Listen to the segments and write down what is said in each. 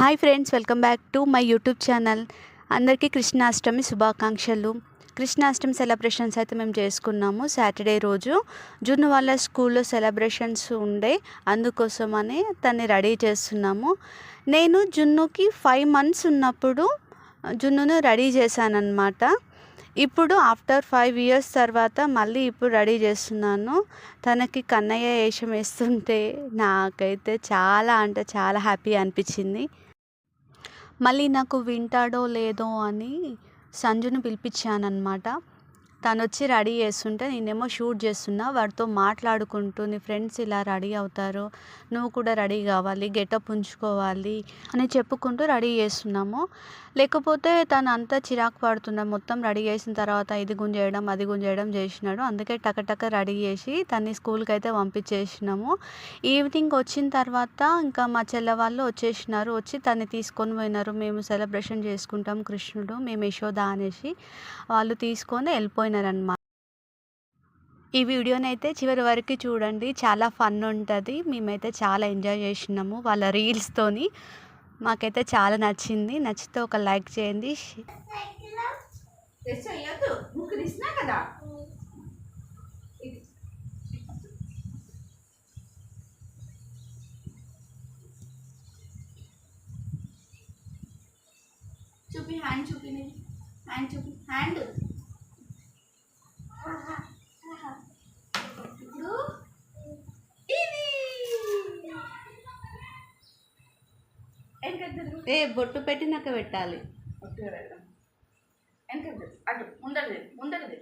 Hi friends welcome back to my YouTube channel. అందరికీ కృష్ణాష్టమి శుభాకాంక్షలు. Krishnashtami celebrations అయితే మేము చేసుకున్నాము. సాటర్డే రోజు జున్ను వాళ్ళ స్కూల్లో సెలబ్రేషన్స్ ఉండే అందుకోసమని తన్ని రెడీ చేస్తున్నాము. నేను జున్నుకి ఫైవ్ మంత్స్ ఉన్నప్పుడు జున్నును రెడీ చేశానన్నమాట. ఇప్పుడు ఆఫ్టర్ ఫైవ్ ఇయర్స్ తర్వాత మళ్ళీ ఇప్పుడు రెడీ చేస్తున్నాను. తనకి కన్నయ్య వేషం వేస్తుంటే నాకైతే చాలా అంటే చాలా హ్యాపీ అనిపించింది. మళ్ళీ నాకు వింటాడో లేదో అని సంజుని అనమాట తను వచ్చి రెడీ చేస్తుంటే నేనేమో షూట్ చేస్తున్నా వాడితో మాట్లాడుకుంటూ నీ ఫ్రెండ్స్ ఇలా రెడీ అవుతారు నువ్వు కూడా రెడీ కావాలి గెటప్ ఉంచుకోవాలి అని చెప్పుకుంటూ రెడీ చేస్తున్నాము. లేకపోతే తను అంతా చిరాకు పడుతున్నాడు మొత్తం రెడీ చేసిన తర్వాత ఇది గుంజేయడం అది గుంజేయడం చేసినాడు. అందుకే టకటక రెడీ చేసి తన్ని స్కూల్కి అయితే పంపించేసినాము. ఈవినింగ్ వచ్చిన తర్వాత ఇంకా మా చెల్ల వాళ్ళు వచ్చేసినారు. వచ్చి తన్ని తీసుకొని పోయినారు. మేము సెలబ్రేషన్ చేసుకుంటాం కృష్ణుడు మేము యశోద అనేసి వాళ్ళు తీసుకొని వెళ్ళిపోయినారనమాట ఈ వీడియోని అయితే చివరి వరకు చూడండి. చాలా ఫన్ ఉంటుంది. మేమైతే చాలా ఎంజాయ్ చేసినాము వాళ్ళ రీల్స్తోని మాకైతే చాలా నచ్చింది. నచ్చితే ఒక లైక్ చేయండి. కదా ఇది. చూపి హ్యాండ్ చూపి నేను హ్యాండ్ చూపి హ్యాండ్ ఇప్పుడు ఇది వెనకద్దరు ఏ బొట్టు పెట్టినాక పెట్టాలి. ఒట్టిగా వెళ్దాం వెనకద్దరు అటు ముందరది ముందరది.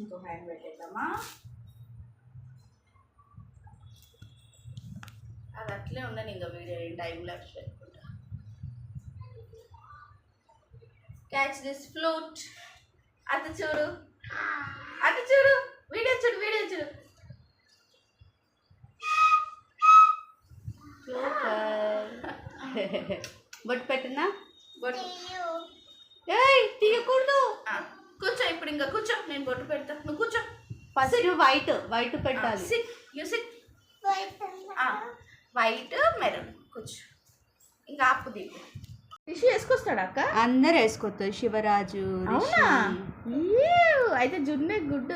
ఇంకో హ్యాండ్ పెట్టేద్దామా? అది అట్లే ఉండని ఇంకా వీడియో ఏం టైం లాప్స్ పెట్టుకుంటా. క్యాచ్ దిస్ ఫ్లూట్ అది చూడు. అటు చూడు వీడియో చూడు వీడియో చూడు. బొట్టు పెట్టినా? బొట్టు. ఏయ్ తీయకూడదు. ఆ, కూర్చో ఇప్పుడు ఇంకా కూర్చో. నేను బొట్టు పెడతా. నువ్వు కూర్చో. ఫస్ట్ వైట్ వైట్ పెట్టాలి. Sit you sit white maroon కూర్చో. ఇంకా ఆపు దీపు. రిషి వేసుకొస్తాడా అక్క? అందరు వేసుకోవచ్చు శివరాజు అవునా? అయితే జున్నే గుడ్.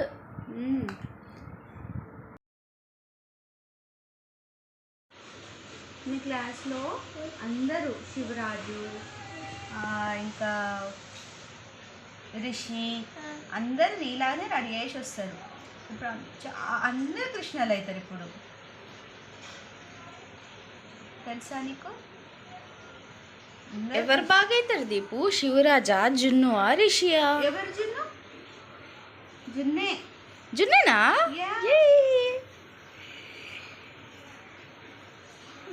మీ క్లాస్లో అందరూ శివరాజు ఇంకా రిషి అందరు నీలానే రెడీ చేసి వస్తారు. ఇప్పుడు అందరు కృష్ణలు అవుతారు ఇప్పుడు. తెలుసా నీకు? ఎవరు బాగా అవుతారు దీపు? శివరాజా జున్ను రిషియా ఎవరు జున్ను? జున్నే. జున్నేనా.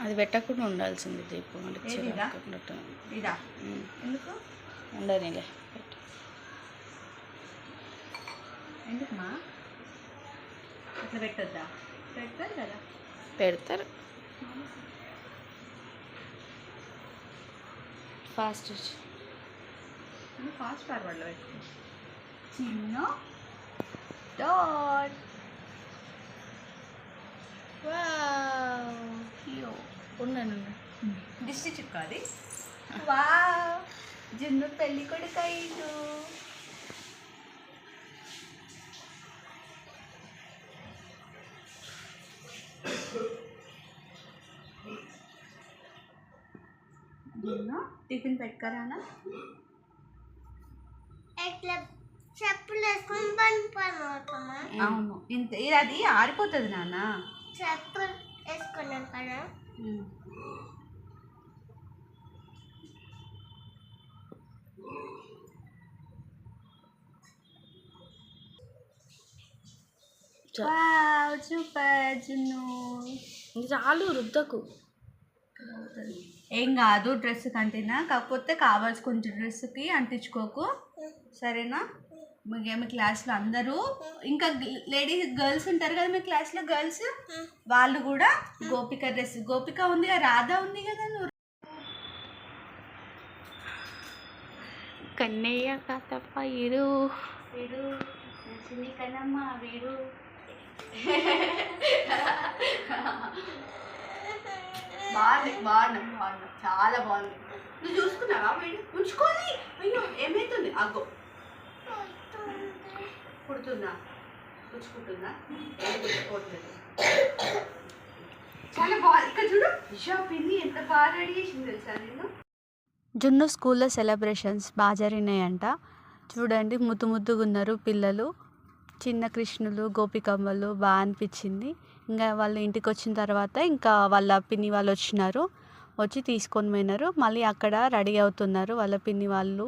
అది పెట్టకుండా ఉండాల్సింది దీపు ఉండనీలే. అట్లా పెట్టొద్దా? పెడతారు కదా. పెడతారు. ఫాస్ట్ ఫాస్ట్ ఫార్వర్డ్లో పెట్టుకో. చిన్న డాట్ ఉన్నాను దిష్టి చుక్క అది వా జున్ను పెళ్ళి కొడుకు అయిండు జున్ను టిఫిన్ పెట్టుకరానా ఇట్లా చెప్పులు వేసుకొని పని పని అవుతామా అవును. ఇంత ఇది అది ఆరిపోతుంది నాన్న. చెప్పులు వేసుకున్నాం కదా. చాలు రుద్దకు. ఏం కాదు డ్రెస్ కంటేనా? కాకపోతే కావాల్సి కొంచెం డ్రెస్కి అంటించుకోకు. సరేనా? మీ మీ క్లాస్లో అందరూ. ఇంకా లేడీస్ గర్ల్స్ ఉంటారు కదా మీ క్లాస్లో గర్ల్స్ వాళ్ళు కూడా గోపిక డ్రెస్ గోపిక ఉంది కదా రాధా ఉంది కదా నువ్వు? కన్నయ్య కాతప్ప ఇరు వీడు చిన్ని జగనమ్మ వీడు బాగుంది బాగున్నా బాగున్నా. చాలా బాగుంది. నువ్వు చూసుకున్నావా వీడు ఉంచుకొని. అయ్యో ఏమైతుంది? అగ్గో. పుడుతుందా పుచ్చుకుంటుందా పుచ్చుకోవట్లేదు చాలా బాగా ఇక్కడ చూడు. ఇషా పిన్ని ఎంత బాగా రెడీ చేసింది తెలుసా నేను జున్ను స్కూల్లో సెలబ్రేషన్స్ బాగా జరిగినాయంట. చూడండి ముద్దు ముద్దుగా ఉన్నారు పిల్లలు. చిన్న కృష్ణులు గోపికమ్మలు బాగా అనిపించింది. ఇంకా వాళ్ళు ఇంటికి వచ్చిన తర్వాత ఇంకా వాళ్ళ పిన్ని వాళ్ళు వచ్చినారు వచ్చి తీసుకొని పోయినారు. మళ్ళీ అక్కడ రెడీ అవుతున్నారు వాళ్ళ పిన్ని వాళ్ళు.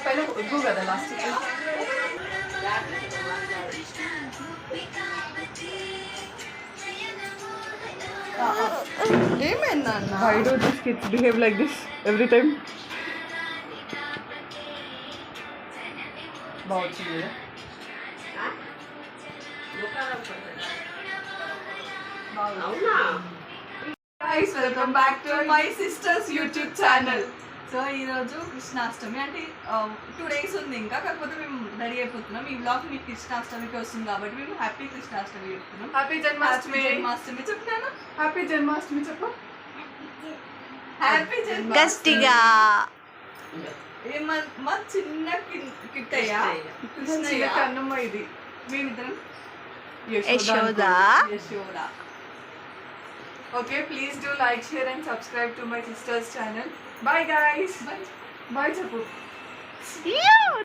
ನಾನು ಪೈಲೆ Why do these kids behave like this every time? Guys, welcome back to my sister's YouTube channel. So ఈరోజు కృష్ణాష్టమి అంటే టూ డేస్ ఉంది ఇంకా కాకపోతే మేము రెడీ అయిపోతున్నాం. ఈ బ్లాగ్ మీకు కృష్ణాష్టమికి వస్తుంది కాబట్టి మేము హ్యాపీ కృష్ణాష్టమి చెప్తున్నాం. హ్యాపీ జన్మాష్టమి జన్మాష్టమి చెప్తాను హ్యాపీ జన్మాష్టమి చెప్పు. హ్యాపీ జన్మాష్టమి గట్టిగా. ఏమ మా చిన్న కిట్టయ్య. కృష్ణయ్య. కన్నమ్మ ఇది. మేమిద్దరం. Yashoda. Yashoda. Okay, please do like, share and subscribe to my sister's channel. Bye guys. Bye. Bye Chapu. Yeah.